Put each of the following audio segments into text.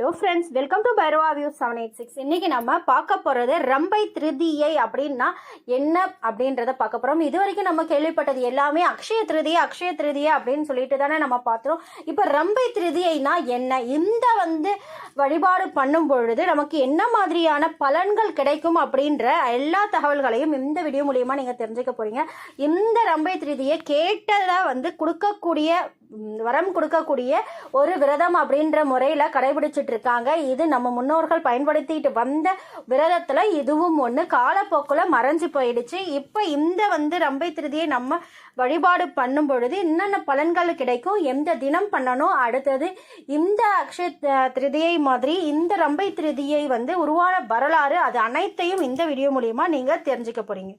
Hello friends welcome to Bhairava view seven eight six இன்னைக்கு நம்ம பார்க்க போகிறது ரம்பை திருதியை அப்படின்னா என்ன அப்படின்றத பார்க்க போகிறோம் இது வரைக்கும் நம்ம கேள்விப்பட்டது எல்லாமே அக்ஷய திருதியை அக்ஷய திருதியை அப்படின்னு சொல்லிட்டு தானே நம்ம பார்த்தோம் இப்போ ரம்பை திருதியைனா என்ன? இந்த வந்து வழிபாடு பண்ணும் பொழுது நமக்கு என்ன மாதிரியான பலன்கள் கிடைக்கும் அப்படின்ற எல்லா தகவல்களையும் இந்த வீடியோ மூலயமா நீங்கள் தெரிஞ்சுக்க போகிறீங்க இந்த ரம்பை திருதியை கேட்டதை வந்து கொடுக்கக்கூடிய வரம் கொடுக்கக்கூடிய ஒரு விரதம் அப்படின்ற முறையில் கடைபிடிச்சிட்டு இருக்காங்க இது நம்ம முன்னோர்கள் பயன்படுத்திட்டு வந்த விரதத்தில் இதுவும் ஒன்று காலப்போக்கில் மறைஞ்சு போயிடுச்சு. இப்போ இந்த வந்து ரம்பை திருதியை நம்ம வழிபாடு பண்ணும் பொழுது என்னென்ன பலன்கள் கிடைக்கும் எந்த தினம் பண்ணணும் அடுத்தது இந்த அக்ஷய திருதியை மாதிரி இந்த ரம்பை திருதியை வந்து உருவான வரலாறு அது அனைத்தையும் இந்த வீடியோ மூலியமாக நீங்கள் தெரிஞ்சுக்க போகிறீங்க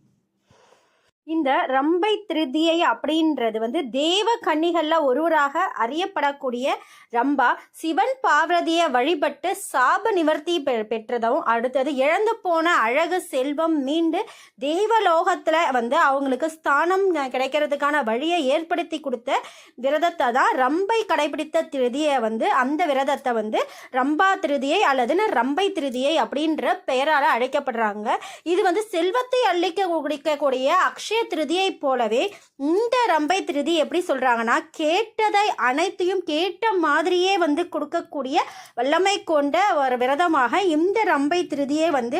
இந்த ரம்பை திருதியை அப்படின்றது வந்து தேவ கன்னிகளில் ஒருவராக அறியப்படக்கூடிய ரம்பா சிவன் பார்வதியை வழிபட்டு சாப நிவர்த்தி பெ- பெற்றதும் அடுத்தது இழந்து போன அழகு செல்வம் மீண்டு தேவலோகத்துல வந்து அவங்களுக்கு ஸ்தானம் கிடைக்கிறதுக்கான வழியை ஏற்படுத்தி கொடுத்த விரதத்தை தான் ரம்பை கடைபிடித்த திருதியை வந்து அந்த விரதத்தை வந்து ரம்பா திருதியை அல்லதுன்னு ரம்பை திருதியை அப்படின்ற பெயரால் அழைக்கப்படுறாங்க. இது வந்து செல்வத்தை அள்ளிக்க குடிக்கக்கூடிய அக்ஷய திருதியைப் போலவே இந்த ரம்பை திருதி எப்படி சொல்கிறாங்கன்னா கேட்டதை அனைத்தையும் கேட்ட மாதிரியே வந்து கொடுக்கக்கூடிய வல்லமை கொண்ட ஒரு விரதமாக இந்த ரம்பை திருதியை வந்து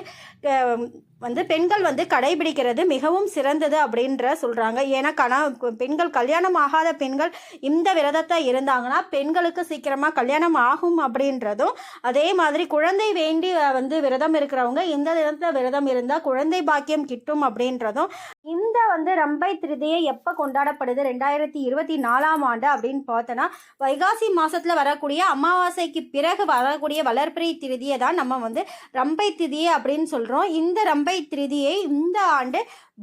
வந்து பெண்கள் வந்து கடைபிடிக்கிறது மிகவும் சிறந்தது அப்படின்ற சொல்கிறாங்க ஏன்னா கண பெண்கள் கல்யாணம் ஆகாத பெண்கள் இந்த விரதத்தை இருந்தாங்கன்னா பெண்களுக்கு சீக்கிரமாக கல்யாணம் ஆகும் அப்படின்றதும் அதே மாதிரி குழந்தை வேண்டி வந்து விரதம் இருக்கிறவங்க இந்த தினத்தில் விரதம் இருந்தால் குழந்தை பாக்கியம் கிட்டும் அப்படின்றதும் இந்த வந்து ரம்பை திருதியை எப்போ கொண்டாடப்படுது? ரெண்டாயிரத்தி இருபத்தி நாலாம் ஆண்டு அப்படின்னு பார்த்தோன்னா வைகாசி மாதத்தில் வரக்கூடிய அமாவாசைக்கு பிறகு வரக்கூடிய வளர்பிறை திருதியை தான் நம்ம வந்து ரம்பை திதியை அப்படின்னு சொல்கிறோம் இந்த ரம்பை திருதியை இந்த ஆண்டு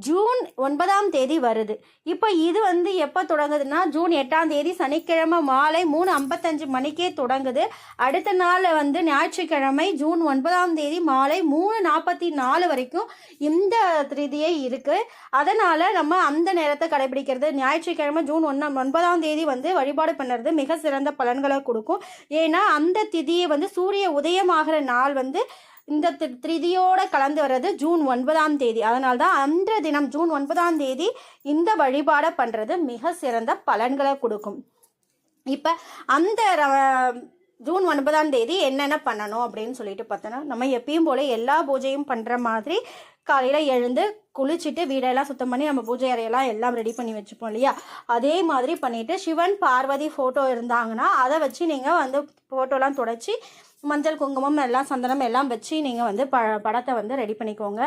ஜூன் ஒன்பதாம் தேதி வருது. இப்போ இது வந்து எப்போ தொடங்குதுன்னா ஜூன் எட்டாம் தேதி சனிக்கிழமை மாலை மூணு ஐம்பத்தஞ்சு மணிக்கே தொடங்குது. அடுத்த நாள் வந்து ஞாயிற்றுக்கிழமை ஜூன் ஒன்பதாம் தேதி மாலை மூணு நாற்பத்தி நாலு வரைக்கும் இந்த திருதியை இருக்குது அதனால் நம்ம அந்த நேரத்தை கடைபிடிக்கிறது. ஞாயிற்றுக்கிழமை ஜூன் ஒன்றாம் ஒன்பதாம் தேதி வந்து வழிபாடு பண்ணுறது மிக சிறந்த பலன்களை கொடுக்கும். ஏன்னா அந்த திதியை வந்து சூரிய உதயமாகிற நாள் வந்து இந்த தி- கலந்து வர்றது ஜூன் ஒன்பதாம் தேதி. அதனால தான் அன்ற தினம் ஜூன் ஒன்பதாம் தேதி இந்த வழிபாடை பண்ணுறது மிக சிறந்த பலன்களை கொடுக்கும். இப்போ அந்த ஜூன் ஒன்பதாம் தேதி என்னென்ன பண்ணணும் அப்படின்னு சொல்லிட்டு பார்த்தோன்னா நம்ம எப்பயும் போல எல்லா பூஜையும் பண்ணுற மாதிரி காலையில் எழுந்து குளிச்சுட்டு வீடெல்லாம் சுத்தம் பண்ணி நம்ம பூஜை அறையெல்லாம் எல்லாம் ரெடி பண்ணி வச்சுப்போம் இல்லையா? அதே மாதிரி பண்ணிவிட்டு சிவன் பார்வதி ஃபோட்டோ இருந்தாங்கன்னா அதை வச்சு நீங்கள் வந்து ஃபோட்டோலாம் தொடச்சி மஞ்சள் குங்குமம் எல்லாம் சந்தனம் எல்லாம் வச்சு நீங்கள் வந்து ப படத்தை வந்து ரெடி பண்ணிக்கோங்க.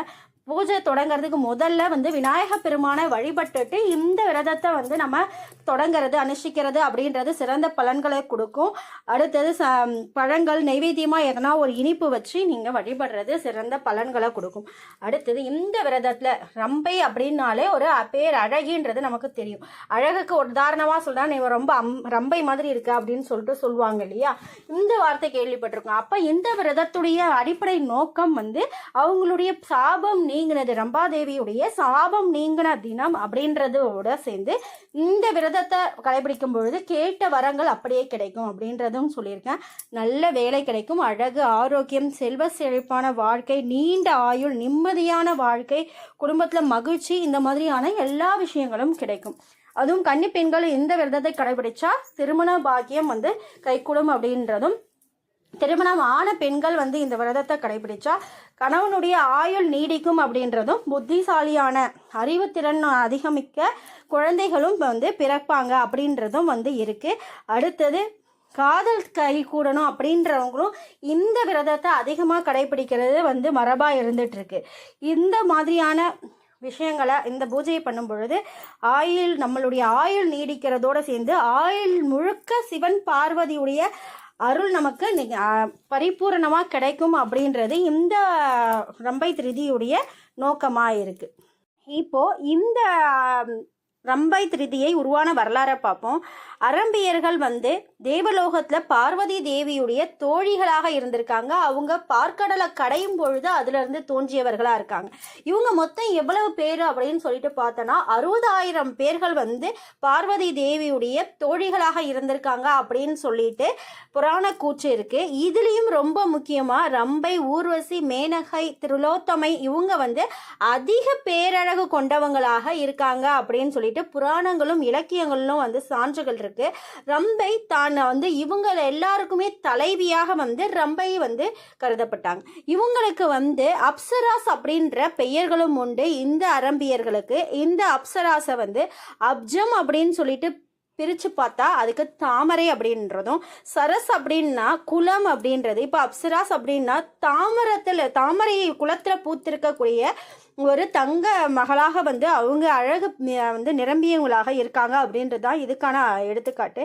பூஜை தொடங்குறதுக்கு முதல்ல வந்து விநாயக பெருமானை வழிபட்டுட்டு இந்த விரதத்தை வந்து நம்ம தொடங்குறது அனுஷ்டிக்கிறது அப்படின்றது சிறந்த பலன்களை கொடுக்கும். அடுத்தது ச பழங்கள் நைவேத்தியமாக எதனா ஒரு இனிப்பு வச்சு நீங்கள் வழிபடுறது சிறந்த பலன்களை கொடுக்கும். அடுத்தது இந்த விரதத்தில் ரம்பை அப்படின்னாலே ஒரு பேர் அழகின்றது நமக்கு தெரியும். அழகுக்கு ஒரு உதாரணமாக சொல்றா நீ ரொம்ப அம் ரம்பை மாதிரி இருக்க அப்படின்னு சொல்லிட்டு சொல்லுவாங்க இல்லையா? இந்த வார்த்தை கேள்விப்பட்டிருக்கோம். அப்போ இந்த விரதத்துடைய அடிப்படை நோக்கம் வந்து அவங்களுடைய சாபம் நீங்கினது. ரம்பாதேவியுடைய சாபம் நீங்கின தினம் அப்படின்றதோட சேர்ந்து இந்த விரதத்தை கடைபிடிக்கும் பொழுது கேட்ட வரங்கள் அப்படியே கிடைக்கும் அப்படின்றதும் சொல்லியிருக்கேன். நல்ல வேலை கிடைக்கும். அழகு ஆரோக்கியம் செல்வ செழிப்பான வாழ்க்கை நீண்ட ஆயுள் நிம்மதியான வாழ்க்கை குடும்பத்தில் மகிழ்ச்சி இந்த மாதிரியான எல்லா விஷயங்களும் கிடைக்கும். அதுவும் கன்னி பெண்கள் இந்த விரதத்தை கடைபிடிச்சா திருமண பாக்கியம் வந்து கைகூடும் அப்படின்றதும் திருமணம் ஆன பெண்கள் வந்து இந்த விரதத்தை கடைபிடிச்சா கணவனுடைய ஆயுள் நீடிக்கும் அப்படின்றதும் புத்திசாலியான அறிவுத்திறன் அதிகமிக்க குழந்தைகளும் வந்து பிறப்பாங்க அப்படின்றதும் வந்து இருக்கு. அடுத்தது காதல் கை கூடணும் அப்படின்றவங்களும் இந்த விரதத்தை அதிகமாக கடைபிடிக்கிறது வந்து மரபாக இருந்துட்டு இருக்கு இந்த மாதிரியான விஷயங்களை இந்த பூஜையை பண்ணும் பொழுது ஆயுள் நம்மளுடைய ஆயுள் நீடிக்கிறதோட சேர்ந்து ஆயுள் முழுக்க சிவன் பார்வதியுடைய அருள் நமக்கு நி- கிடைக்கும் அப்படின்றது இந்த ரம்பை திருதியுடைய நோக்கமாக இருக்குது இப்போது இந்த ரம்பை திருதியை உருவான வரலாறை பார்ப்போம். அரம்பியர்கள் வந்து தேவலோகத்தில் பார்வதி தேவியுடைய தோழிகளாக இருந்திருக்காங்க. அவங்க பார்க்கடலை கடையும் பொழுது அதுலேருந்து தோன்றியவர்களாக இருக்காங்க. இவங்க மொத்தம் எவ்வளவு பேர் அப்படின்னு சொல்லிட்டு பார்த்தோன்னா அறுபதாயிரம் பேர்கள் வந்து பார்வதி தேவியுடைய தோழிகளாக இருந்திருக்காங்க அப்படின்னு சொல்லிட்டு புராண கூற்று இருக்குது இதுலேயும் ரொம்ப முக்கியமாக ரம்பை ஊர்வசி மேனகை திருலோத்தமை இவங்க வந்து அதிக பேரழகு கொண்டவங்களாக இருக்காங்க அப்படின்னு சொல்லிட்டு புராணங்களும் இலக்கியங்களிலும் வந்து சான்றுகள் இருக்கு. ரம்பை தான் வந்து இவங்க எல்லாருக்குமே தலைவியாக வந்து ரம்பை வந்து கருதப்பட்டாங்க. இவங்களுக்கு வந்து அப்சராஸ் அப்படின்ற பெயர்களும் உண்டு. இந்த அரம்பியர்களுக்கு இந்த அப்சராஸை வந்து அப்ஜம் அப்படின்னு சொல்லிட்டு பிரித்து பார்த்தா அதுக்கு தாமரை அப்படின்றதும் சரஸ் அப்படின்னா குலம் அப்படின்றது. இப்போ அப்சராஸ் அப்படின்னா தாமரத்தில் தாமரை குளத்தில் பூத்திருக்கக்கூடிய ஒரு தங்க மகளாக வந்து அவங்க அழகு வந்து நிரம்பியவங்களாக இருக்காங்க அப்படின்றது தான் இதுக்கான எடுத்துக்காட்டு.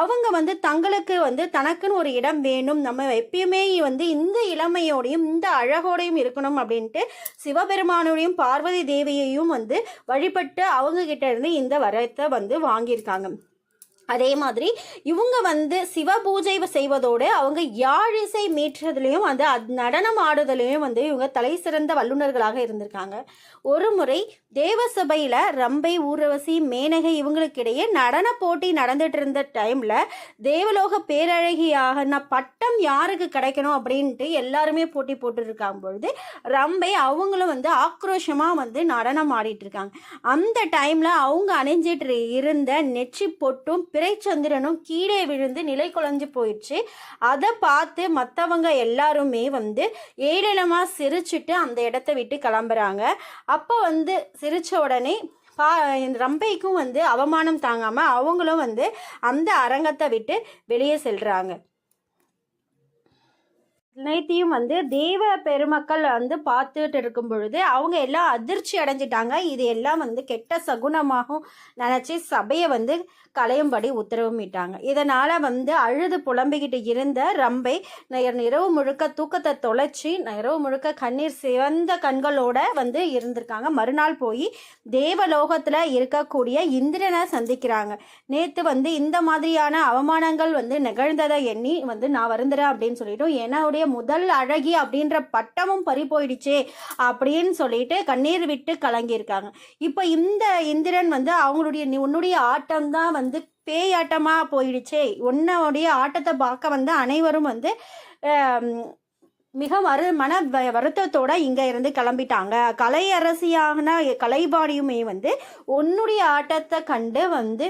அவங்க வந்து தங்களுக்கு வந்து தனக்குன்னு ஒரு இடம் வேணும். நம்ம எப்பயுமே வந்து இந்த இளமையோடையும் இந்த அழகோடையும் இருக்கணும் அப்படின்ட்டு சிவபெருமானோடையும் பார்வதி தேவியையும் வந்து வழிபட்டு அவங்க கிட்ட இருந்து இந்த வரத்தை வந்து வாங்கியிருக்காங்க. அதே மாதிரி இவங்க வந்து சிவ பூஜை செய்வதோடு அவங்க யாழிசை மீட்டுறதுலையும் வந்து அத்- நடனம் ஆடுதலையும் வந்து இவங்க தலை சிறந்த வல்லுநர்களாக இருந்திருக்காங்க. ஒரு முறை தேவசபையில் ரம்பை ஊர்வசி மேனகை இவங்களுக்கிடையே நடன போட்டி நடந்துட்டு இருந்த டைமில் தேவலோக பேரழகியாக நான் பட்டம் யாருக்கு கிடைக்கணும் அப்படின்ட்டு எல்லாருமே போட்டி போட்டுருக்காங்க பொழுது ரம்பை அவங்களும் வந்து ஆக்ரோஷமாக வந்து நடனம் ஆடிட்டு இருக்காங்க அந்த டைமில் அவங்க அணிஞ்சிட்டு இருந்த நெற்றி பொட்டும் பிறைச்சந்திரனும் கீழே விழுந்து நிலை குலைஞ்சு போயிடுச்சு. அதை பார்த்து மற்றவங்க எல்லாருமே வந்து ஏளனமாக சிரிச்சிட்டு அந்த இடத்த விட்டு கிளம்புறாங்க. அப்போ வந்து சிரித்த உடனே பா ரம்பைக்கும் வந்து அவமானம் தாங்காமல் அவங்களும் வந்து அந்த அரங்கத்தை விட்டு வெளியே செல்கிறாங்க அனைத்தையும் வந்து தேவ பெருமக்கள் வந்து பார்த்துட்டு இருக்கும் பொழுது அவங்க எல்லாம் அதிர்ச்சி அடைஞ்சிட்டாங்க. இது எல்லாம் வந்து கெட்ட சகுனமாகவும் நினச்சி சபையை வந்து களையும்படி உத்தரவுமிட்டாங்க இதனால் வந்து அழுது புலம்பிக்கிட்டு இருந்த ரம்பை இரவு முழுக்க தூக்கத்தை தொலைச்சி இரவு முழுக்க கண்ணீர் சிவந்த கண்களோட வந்து இருந்திருக்காங்க. மறுநாள் போய் தேவலோகத்தில் இருக்கக்கூடிய இந்திரனை சந்திக்கிறாங்க. நேற்று வந்து இந்த மாதிரியான அவமானங்கள் வந்து நிகழ்ந்ததை எண்ணி வந்து நான் வருந்துறேன் அப்படின்னு சொல்லிட்டோம். என்னுடைய முதல் அழகி அப்படின்ற பட்டமும் பறி போயிடுச்சே அப்படின்னு சொல்லிட்டு கண்ணீர் விட்டு கலங்கியிருக்காங்க. இப்போ இந்த இந்திரன் வந்து அவங்களுடைய உன்னுடைய ஆட்டம் தான் வந்து பேயாட்டமாக போயிடுச்சே. உன்னோடைய ஆட்டத்தை பார்க்க வந்து அனைவரும் வந்து மிக மறு மன வ- வருத்தத்தோட இங்கே இருந்து கிளம்பிட்டாங்க. கலை அரசியான கலைபாடியுமே வந்து உன்னுடைய ஆட்டத்தை கண்டு வந்து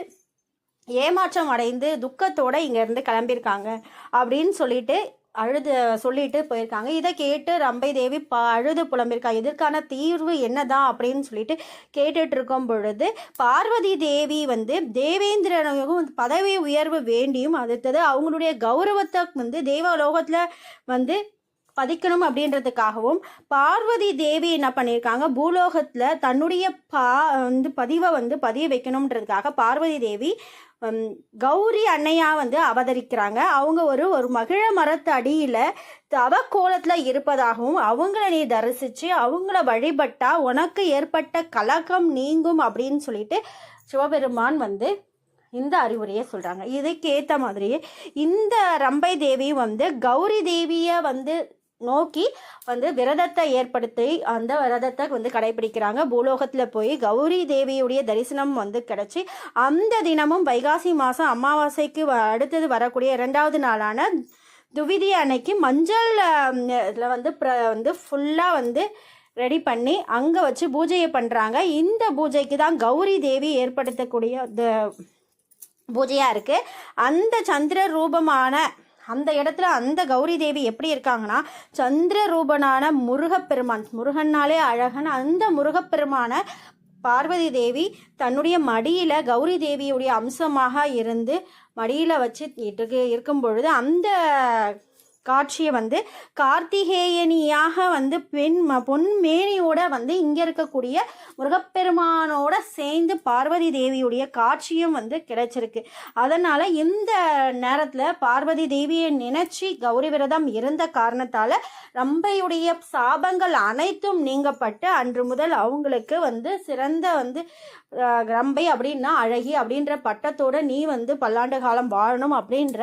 ஏமாற்றம் அடைந்து துக்கத்தோட இங்கேருந்து கிளம்பியிருக்காங்க அப்படின்னு சொல்லிட்டு அழுது சொல்லிட்டு போயிருக்காங்க. இதை கேட்டு ரம்பை தேவி ப அழுது புலம்பிருக்காங்க இதற்கான தீர்வு என்னதான் அப்படின்னு சொல்லிட்டு கேட்டுட்டு இருக்கும் பொழுது பார்வதி தேவி வந்து தேவேந்திரனுக்கும் பதவி உயர்வு வேண்டியும் அடுத்தது அவங்களுடைய கௌரவத்தை வந்து தேவலோகத்தில் வந்து பதிக்கணும் அப்படின்றதுக்காகவும் பார்வதி தேவி என்ன பண்ணியிருக்காங்க? பூலோகத்தில் தன்னுடைய பா வந்து பதிவை வந்து பதிய வைக்கணுன்றதுக்காக பார்வதி தேவி கௌரி அன்னையா வந்து அவதரிக்கிறாங்க. அவங்க ஒரு ஒரு மகிழ மரத்து அடியில் தவ கோலத்தில் இருப்பதாகவும் அவங்கள நீ தரிசித்து அவங்கள வழிபட்டா உனக்கு ஏற்பட்ட கலக்கம் நீங்கும் அப்படின்னு சொல்லிட்டு சிவபெருமான் வந்து இந்த அறிவுரையை சொல்கிறாங்க இதுக்கேற்ற மாதிரியே இந்த ரம்பை தேவி வந்து கௌரி தேவியை வந்து நோக்கி வந்து விரதத்தை ஏற்படுத்தி அந்த விரதத்தை வந்து கடைபிடிக்கிறாங்க. பூலோகத்தில் போய் கௌரி தேவியுடைய தரிசனம் வந்து கிடச்சி அந்த தினமும் வைகாசி மாதம் அமாவாசைக்கு வ- அடுத்தது வரக்கூடிய இரண்டாவது நாளான துவிதி அன்னைக்கு மஞ்சள் இதில் வந்து ப்ர வந்து ஃபுல்லாக வந்து ரெடி பண்ணி அங்கே வச்சு பூஜையை பண்ணுறாங்க இந்த பூஜைக்கு தான் கௌரி தேவி ஏற்படுத்தக்கூடிய பூஜையாக இருக்குது அந்த சந்திர ரூபமான அந்த இடத்துல அந்த கௌரி தேவி எப்படி இருக்காங்கன்னா சந்திர ரூபனான முருகப்பெருமான் முருகன்னாலே அழகன் அந்த முருகப்பெருமான பார்வதி தேவி தன்னுடைய மடியில் கௌரி தேவியுடைய அம்சமாக இருந்து மடியில் வச்சு இருக்கு இருக்கும் பொழுது அந்த காட்சியை வந்து கார்த்திகேயனியாக வந்து பெண் பொன்மேனியோட வந்து இங்கே இருக்கக்கூடிய முருகப்பெருமானோட சேர்ந்து பார்வதி தேவியுடைய காட்சியும் வந்து கிடைச்சிருக்கு. அதனால் இந்த நேரத்தில் பார்வதி தேவியை நினச்சி கௌரி விரதம் இருந்த காரணத்தால் ரம்பையுடைய சாபங்கள் அனைத்தும் நீங்கப்பட்டு அன்று முதல் அவங்களுக்கு வந்து சிறந்த வந்து ரம்பை அப்படின்னா அழகி அப்படின்ற பட்டத்தோட நீ வந்து பல்லாண்டு காலம் வாழணும் அப்படின்ற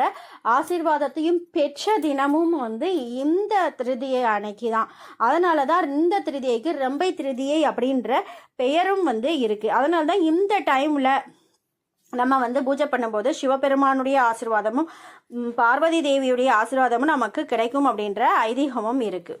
ஆசீர்வாதத்தையும் பெற்ற தினம் தினமும் வந்து இந்த திருதியை அன்னைக்கு தான் அதனால தான் இந்த திருதியைக்கு ரம்பை திருதியை அப்படின்ற பெயரும் வந்து இருக்குது அதனால தான் இந்த டைமில் நம்ம வந்து பூஜை பண்ணும்போது சிவபெருமானுடைய ஆசிர்வாதமும் பார்வதி தேவியுடைய ஆசிர்வாதமும் நமக்கு கிடைக்கும் அப்படின்ற ஐதீகமும் இருக்குது